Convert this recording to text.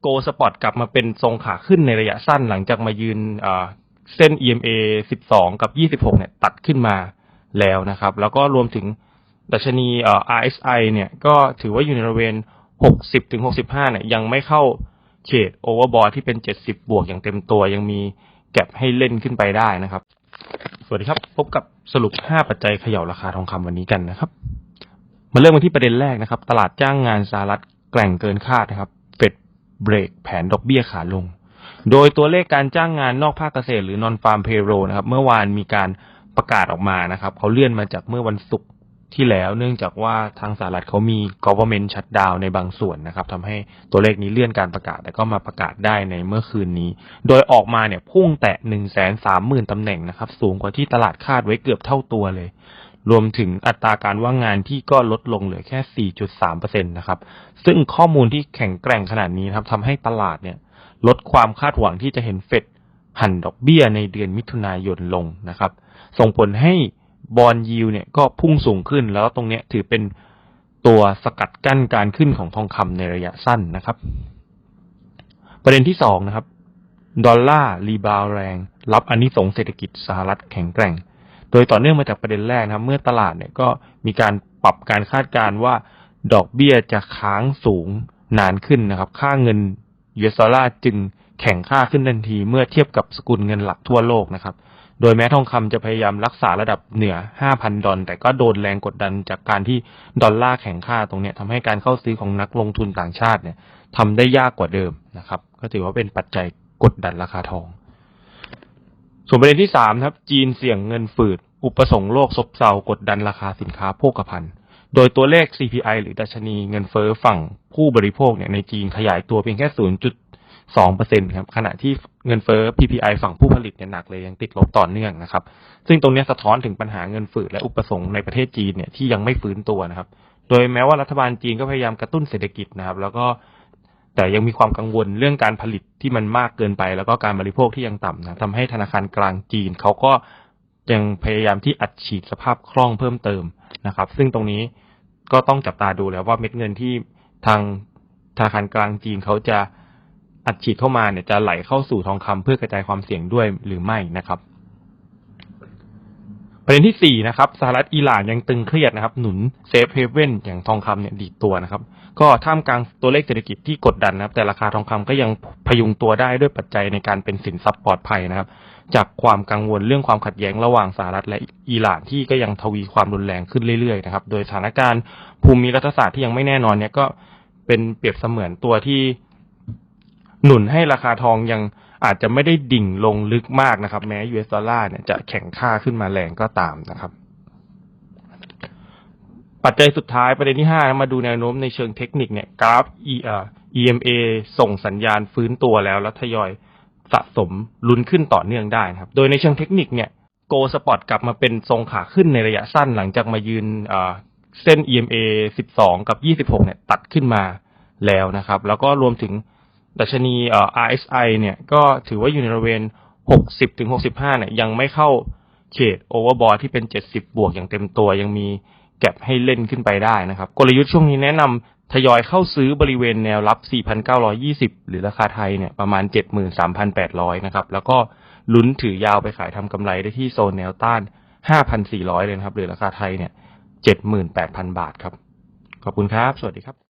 โกสปอร์ตกลับมาเป็นทรงขาขึ้นในระยะสั้นหลังจากมายืนเส้น EMA 12 กับ 26 เนี่ยตัดขึ้นมาแล้วนะครับ แล้วก็รวมถึงดัชนี RSI เนี่ยก็ถือว่าอยู่ในบริเวณ 60 ถึง 65 เนี่ยยังไม่เข้าเขตโอเวอร์บอทที่เป็น 70 บวกอย่างเต็มตัวยังมีแก็บให้เล่นขึ้นไปได้นะครับ สวัสดีครับ พบกับสรุป 5 ปัจจัยเขย่าราคาทองคำวันนี้กันนะครับ มาเริ่มกันที่ประเด็นแรกนะครับ ตลาดจ้างงานสหรัฐแกร่งเกินคาดนะครับ เบรกแผนดอกเบี้ยขาลง โดยตัวเลขการจ้างงานนอกภาคเกษตรหรือ non farm payroll นะครับ เมื่อวานมีการประกาศออกมานะครับเขาเลื่อนมาจากเมื่อวันศุกร์ที่แล้วเนื่องจากว่าทางสหรัฐเขามี government shutdown ในบางส่วนนะครับทำให้ตัวเลขนี้เลื่อนการประกาศ แต่ก็มาประกาศได้ในเมื่อคืนนี้ โดยออกมาเนี่ยพุ่งแตะ1 3 0 0 0 0ตำแหน่งนะครับ สูงกว่าที่ตลาดคาดไว้เกือบเท่าตัวเลย รวมถึงอัตราการว่างงานที่ก็ลดลงเหลือแค่ 4.3%นะครับ ซึ่งข้อมูลที่แข็งแกร่งขนาดนี้นะครับทำให้ตลาดเนี่ยลดความคาดหวังที่จะเห็นเฟดหันดอกเบี้ยในเดือนมิถุนายนลงนะครับ ส่งผลให้บอลยิวเนี่ยก็พุ่งสูงขึ้นแล้วตรงเนี้ยถือเป็นตัวสกัดกั้นการขึ้นของทองคำในระยะสั้นนะครับ ประเด็นที่สองนะครับ ดอลลาร์รีบาวแรง รับอันนี้สงส์เศรษฐกิจสหรัฐแข็งแกร่ง โดยต่อเนื่องมาจากประเด็นแรกนะครับ เมื่อตลาดเนี่ยก็มีการปรับการคาดการณ์ว่า ดอกเบี้ยจะค้างสูงนานขึ้นนะครับ ค่าเงิน US ดอลลาร์จึงแข็งค่าขึ้นทันทีเมื่อเทียบกับสกุลเงินหลักทั่วโลกนะครับ โดยแม้ทองคำจะพยายามรักษาระดับเหนือ 5,000 ดอลแต่ก็โดนแรงกดดันจากการที่ดอลลาร์แข็งค่าตรงนี้ยทำให้การเข้าซื้อของนักลงทุนต่างชาติเนี่ยทำได้ยากกว่าเดิมนะครับ ก็ถือว่าเป็นปัจจัยกดดันราคาทอง ส่วนประเด็นที่สามครับ จีนเสี่ยงเงินฝืด อุปสงค์โลกซบเซากดดันราคาสินค้าโภคภัณฑ์ โดยตัวเลข CPI หรือดัชนีเงินเฟ้อฝั่งผู้บริโภคเนี่ยในจีนขยายตัวเพียงแค่ 0.2%ครับ ขณะที่เงินเฟ้อ PPI ฝั่งผู้ผลิตเนี่ยหนักเลยยังติดลบต่อเนื่องนะครับ ซึ่งตรงนี้สะท้อนถึงปัญหาเงินฝืดและอุปสงค์ในประเทศจีนเนี่ยที่ยังไม่ฟื้นตัวนะครับ โดยแม้ว่ารัฐบาลจีนก็พยายามกระตุ้นเศรษฐกิจนะครับ แล้วก็ แต่ยังมีความกังวลเรื่องการผลิตที่มันมากเกินไป แล้วก็การบริโภคที่ยังต่ำนะทำให้ธนาคารกลางจีนเขาก็ยังพยายามที่อัดฉีดสภาพคล่องเพิ่มเติมนะครับ ซึ่งตรงนี้ก็ต้องจับตาดูแล้วว่าเม็ดเงินที่ทางธนาคารกลางจีนเขาจะอัดฉีดเข้ามาเนี่ยจะไหลเข้าสู่ทองคำเพื่อกระจายความเสี่ยงด้วยหรือไม่นะครับ ประเด็นที่สี่นะครับสหรัฐอิหร่านยังตึงเครียดนะครับ หนุนเซฟเฮเว่นอย่างทองคำเนี่ยดีดตัวนะครับ ก็ท่ามกลางตัวเลขเศรษฐกิจที่กดดันนะครับ แต่ราคาทองคำก็ยังพยุงตัวได้ด้วยปัจจัยในการเป็นสินทรัพย์ปลอดภัยนะครับ จากความกังวลเรื่องความขัดแย้งระหว่างสหรัฐและอิหร่านที่ก็ยังทวีความรุนแรงขึ้นเรื่อยๆนะครับ โดยสถานการณ์ภูมิรัฐศาสตร์ที่ยังไม่แน่นอนเนี่ยก็เป็นเปรียบเสมือนตัวที่หนุนให้ราคาทองยัง อาจจะไม่ได้ดิ่งลงลึกมากนะครับ แม้ US ดอลลาร์เนี่ยจะแข็งค่าขึ้นมาแรงก็ตามนะครับปัจจัยสุดท้ายประเด็นที่ห้ามาดูแนวโน้มในเชิงเทคนิคเนี่ยกราฟ EMA ส่งสัญญาณฟื้นตัวแล้ว แล้วทยอยสะสมลุ้นขึ้นต่อเนื่องได้นะครับ โดยในเชิงเทคนิคเนี่ยโกสปอตกลับมาเป็นทรงขาขึ้นในระยะสั้นหลังจากมายืนเส้น EMA 12 กับ 26 เนี่ยตัดขึ้นมาแล้วนะครับ แล้วก็รวมถึง ดัชนีเอ่อ RSI เนี่ยก็ถือว่าอยู่ในบริเวณ 60ถึง65เนี่ยยังไม่เข้าเขตโอเวอร์บอทที่เป็น 70 บวกอย่างเต็มตัวยังมีแก็บให้เล่นขึ้นไปได้นะครับ กลยุทธ์ช่วงนี้แนะนำทยอยเข้าซื้อบริเวณแนวรับ 4,920 หรือราคาไทยเนี่ยประมาณ 73,800 นะครับ แล้วก็ลุ้นถือยาวไปขายทำกำไรได้ที่โซนแนวต้าน 5,400 เลยนะครับ หรือราคาไทยเนี่ย 78,000 บาทครับ ขอบคุณครับ สวัสดีครับ